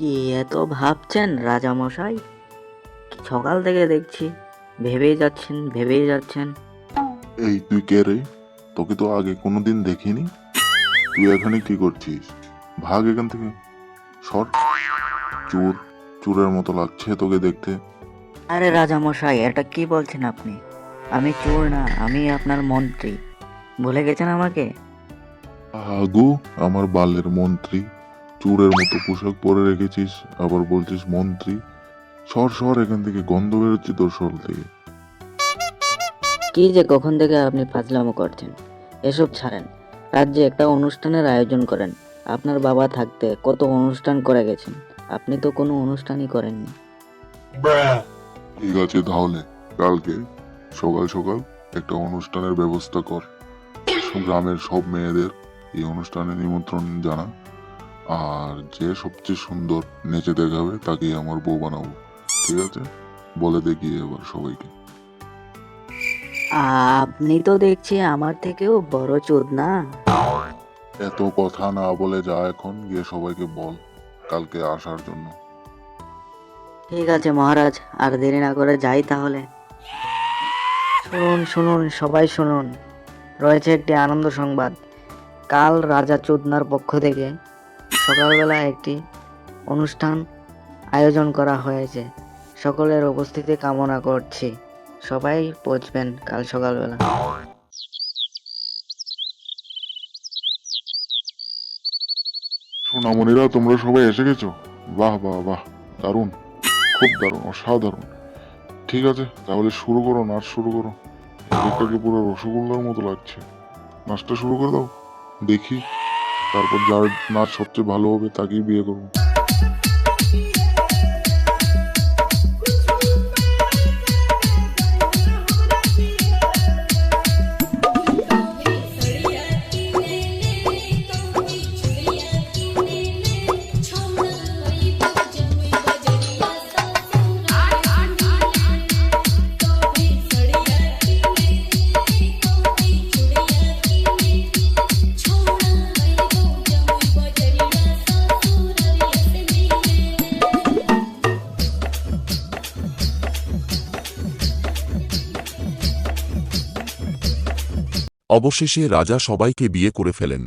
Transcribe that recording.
কি এত ভাবছেন রাজামশাই? সকাল থেকে দেখছি ভেবেই যাচ্ছেন ভেবেই যাচ্ছেন। এই তুই কে রে? তোকে তো আগে কোনোদিন দেখিনি। তুই এখানে কি করছিস? ভাগ এখান থেকে। সর। চোর চোরের মতো লাগছে তোকে দেখতে। আরে রাজামশাই এটা কি বলছেন আপনি? আমি চোর না আমি আপনার মন্ত্রী। ভুলে গেছেন আমাকে? আগু আমার বালের মন্ত্রী। চোরের মতো পোশাক পরে রেখেছিস আবার বলছিস মন্ত্রী। সর সর এখান থেকে গন্ধ বেরোচ্ছে তোর শরীর থেকে। কি যে কখন থেকে আপনি ফাজলামো করছেন? এসব ছাড়েন। রাজ্যে একটা অনুষ্ঠানের আয়োজন করেন আপনার বাবা থাকতে কত অনুষ্ঠান করে গেছেন? আপনি তো কোনো অনুষ্ঠানই করেননি। ঠিক আছে তাহলে কালকে সকাল সকাল একটা অনুষ্ঠানের ব্যবস্থা কর। গ্রামের সব মেয়েদের এই অনুষ্ঠানে নিমন্ত্রণ জানা আর যে সবচেয়ে সুন্দর নেচে দেখাবে তাকেই আমার বউ বানাবো ঠিক আছে? বলে দেখি এবার সবাইকে। আপনি তো দেখছি আমার থেকেও বড় চোদ না। এত কথা না বলে যা এখন গিয়ে সবাইকে বল কালকে আসার জন্য। ঠিক আছে মহারাজ আর দেরি না করে যাই তাহলে। শুনুন শুনুন সবাই শুনুন। রয়েছে একটি আনন্দ সংবাদ। কাল রাজা চোদনার পক্ষ থেকে সকালবেলা একটি অনুষ্ঠান আয়োজন করা হয়েছে। সকলের উপস্থিতি কামনা করছি। সবাই পৌঁছবেন কাল সকালবেলা। সোনামণিরা তোমরা সবাই এসে গেছো? বাহ বাহ বাহ, দারুণ। খুব দারুণ, অসাধারণ। ঠিক আছে, তাহলে শুরু করো, নাচ শুরু করো। এদিকটাকে পুরো রসগোল্লার মতো লাগছে। নাচটা শুরু করে দাও। দেখি। তারপর যার না সবচেয়ে ভালো হবে তাকেই বিয়ে করব। অবশেষে রাজা সবাইকে বিয়ে করে ফেলেন।